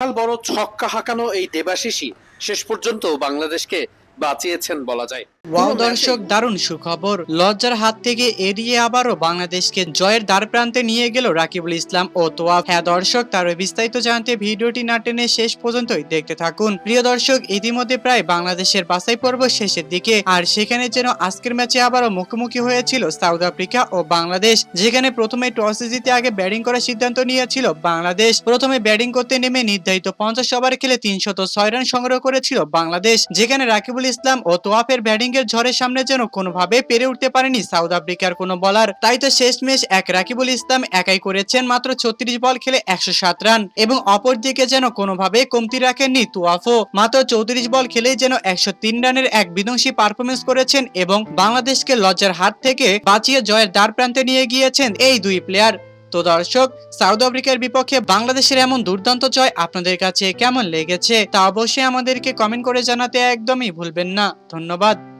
বিশাল বড় ছক্কা হাঁকানো এই দেবাশিসই শেষ পর্যন্ত বাংলাদেশকে বাঁচিয়েছেন বলা যায়। দর্শক, দারুণ সুখবর। লজ্জার হাত থেকে এড়িয়ে আবারও বাংলাদেশকে জয়ের দ্বার প্রান্তে নিয়ে গেল রাকিবুল ইসলাম ও তোয়াফ। হ্যাঁ দর্শক তার বিস্তারিত জানতে ভিডিওটি না টেনে শেষ পর্যন্তই দেখতে থাকুন। প্রিয় দর্শক, ইতিমধ্যে প্রায় বাংলাদেশের বাছাই পর্ব শেষের দিকে, আর সেখানে যেন আজকের ম্যাচে আবারও মুখোমুখি হয়েছিল সাউথ আফ্রিকা ও বাংলাদেশ, যেখানে প্রথমে টসে জিতে আগে ব্যাটিং করার সিদ্ধান্ত নিয়েছিল বাংলাদেশ। প্রথমে ব্যাটিং করতে নেমে নির্ধারিত পঞ্চাশ ওভার খেলে তিনশত ছয় রান সংগ্রহ করেছিল বাংলাদেশ, যেখানে রাকিবুল ইসলাম ও তোয়াফের ব্যাটিং এর ঝড়ের সামনে যেন কোনোভাবে পেরে উঠতে পারেনি সাউথ আফ্রিকার কোনো বলার। তাই তো শেষ ম্যাচ এক রাকিবুল ইসলাম একাই করেছেন মাত্র ছত্রিশ বল খেলে একশো সাত রান এবং অপরদিকে যেন কোনোভাবে কমতি রাখেননি তোয়াফও মাত্র চৌত্রিশ বল খেলেই যেন একশো তিন রানের এক বিধ্বংসী পারফরমেন্স করেছেন এবং বাংলাদেশকে লজ্জার হাত থেকে বাঁচিয়ে জয়ের দ্বার প্রান্তে নিয়ে গিয়েছেন এই দুই প্লেয়ার। তো দর্শক, সাউথ আফ্রিকার বিপক্ষে বাংলাদেশের এমন দুর্দান্ত জয় আপনাদের কাছে কেমন লেগেছে তা অবশ্যই আমাদেরকে কমেন্ট করে জানাতে একদমই ভুলবেন না। ধন্যবাদ।